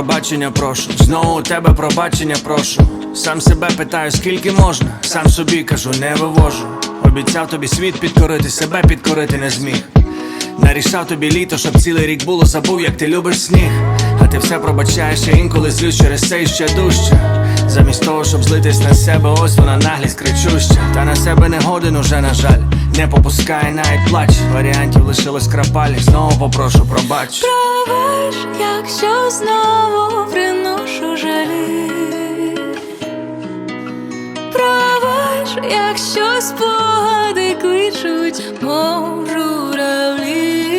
пробачення прошу, знову у тебе пробачення прошу. Сам себе питаю, скільки можна, сам собі кажу, не вивожу. Обіцяв тобі світ підкорити, себе підкорити не зміг. Нарішав тобі літо, щоб цілий рік було, забув, як ти любиш сніг. А ти все пробачаєш, я інколи злюсь через це ще дужче. Замість того, щоб злитись на себе, ось вона наглість кричуща. Та на себе не годен уже, на жаль. Не попускай навіть плач. Варіантів лишилось крапалі. Знову попрошу пробач. Пробач, якщо знову приношу жалі. Пробач, якщо спогади кличуть, мов.